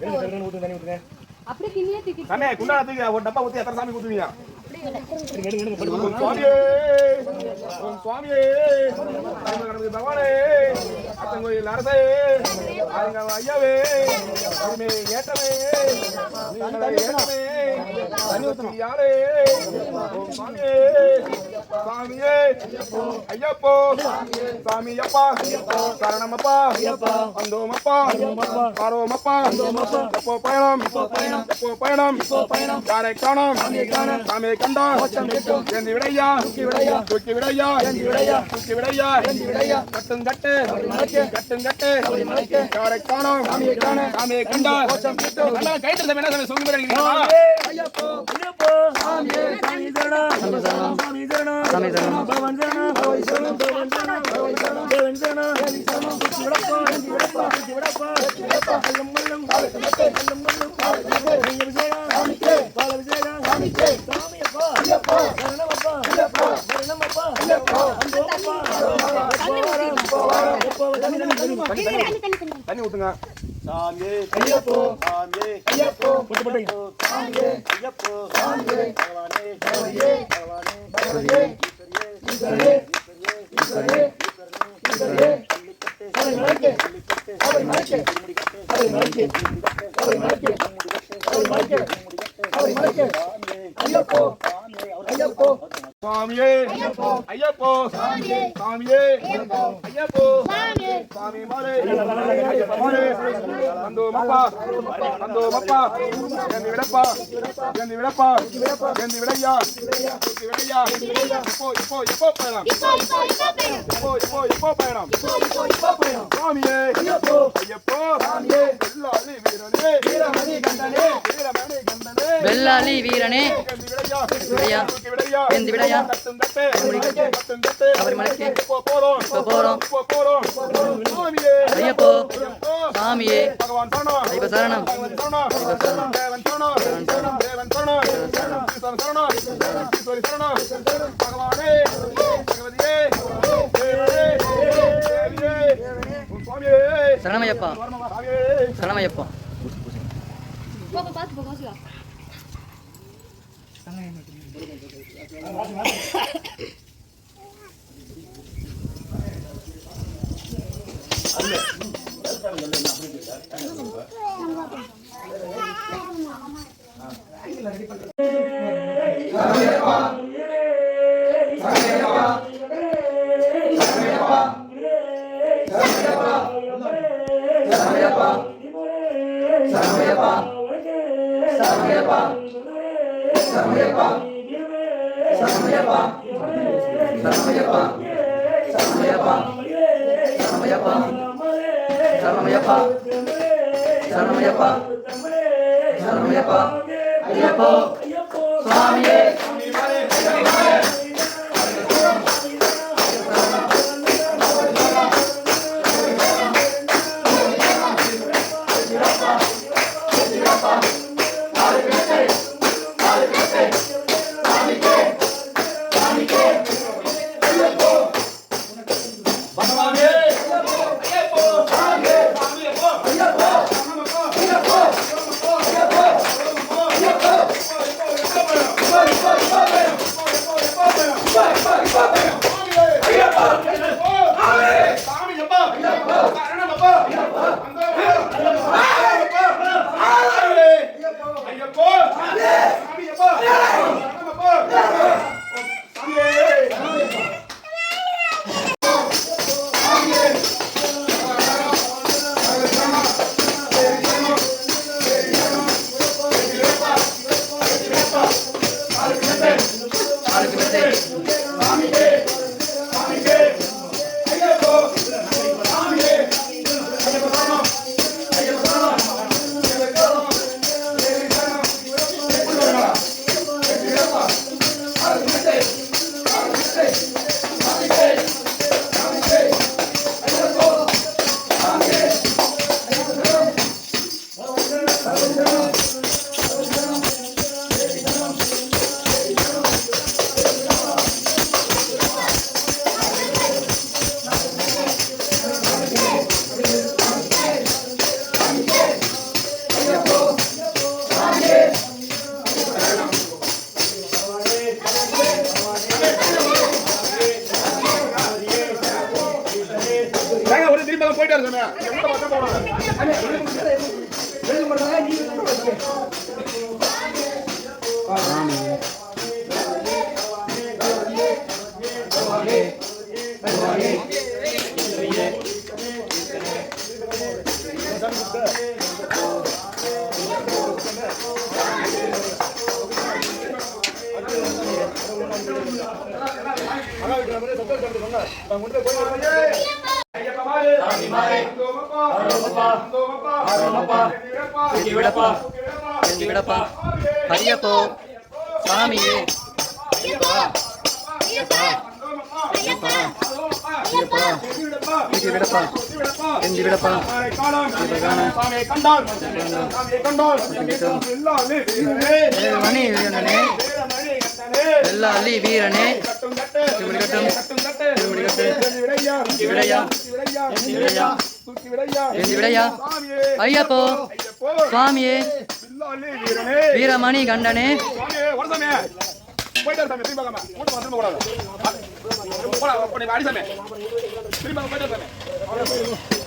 ஊத்து தண்ணி ஊத்துங்க அப்படியே கிண்ணியே தூக்கி சாமி குண்டான தூக்கி ஒரு டப்பா ஊத்தி எத்தனை சாமி ஊத்துவீங்க சுவாமியே சுவாமியே பகவானே அரசே. ஐயாவே. அருமை நீங்களே ஏற்றமே. தண்ணி ஊத்தணும். யாரே? சுவாமியே சுவாமியே ஐயப்போ. சாமி அப்பா சரணமப்பா. வந்தோமப்பா. பாரோமப்பா. எப்போ பயணம்? எப்போ பயணம்? யாரை காணோம்? சாமியை கண்டோம் ஏந்தி விடையா? தூக்கி விடையா? தூக்கி விடையா? கட்டும் கட்டு. கட்டும் கட்டு. யாரை காணோம்? சாமியை நல்லா கைட்டு என்ன சாமி சொல்லி இருக்கிறீங்களா தண்ணி ஊத்துங்க. சாமியே ஐயப்போ. சாமியே ஐயப்போ. போட்டு போட்டுங்க பகவானே பகவானே. பகவானே ஐயப்போ. சுவாமியே ஐயப்போ. சாமியே. ஐயப்போ. சாமி மாலே. மாலே. வந்தோ மப்பா. வந்தோ மப்பா. எந்தி விடப்பா. எந்தி விடப்பா. எந்தி விடையா. தூக்கி விடையா. இப்போ இப்போ இப்போ பயணம். இப்போ இப்போ இப்போ பயணம். சுவாமியே ஐயப்போ. ஐயப்போ. சாமியே எல்லாரி வீரனே. வீரமணி கண்டனே வெள்ளாளி வீரனே. விடையா. எந்த விடையா. அவர் விடையா இப்போ போறோம். ஐயப்போ. சாமியே. பகவான் சரணம் சரணமையப்பா சரணமையப்பா பகவான் போக தேவன் சரணம் தேவன் சரணம் ஈஸ்வரன் சரணம் ஈஸ்வரி சரணம் பகவானே பகவதியே தேவனே தேவியே உன் சுவாமியே. சரணமையப்பா சாமியே சரணமையப்பா போக பார்த்து போக வாசிக்கா சரணமையப்பா சரணமையப்பா சரணமையப்பா ஐயப்போ சுவாமியே. ஐயப்போ அண்ணா வீட்டுல போய் சத்தம் சொன்னார் அவங்க முன்னாடி போய் மாறு. அந்தோமப்பா. அந்தோமப்பா. வெற்றி விடப்பா. ஏந்தி விடப்பா ஐயப்போ சாமியே ஐயப்பா விடப்பா விடப்பா. சாமியை சாமியை வீரனே. எல்லா அள்ளி வீரனே ஐயப்போ. சுவாமியே. வீரமணி கண்டனே சாமியே, வர சாமியே. போயிட்டு வர சாமி, திரும்பி பார்க்காம. மூட்டை வா, திரும்ப கூடாது. போடா, அப்ப நீ அடி சாமி. திரும்பி பார்க்க போயிட்டு வர சாமி.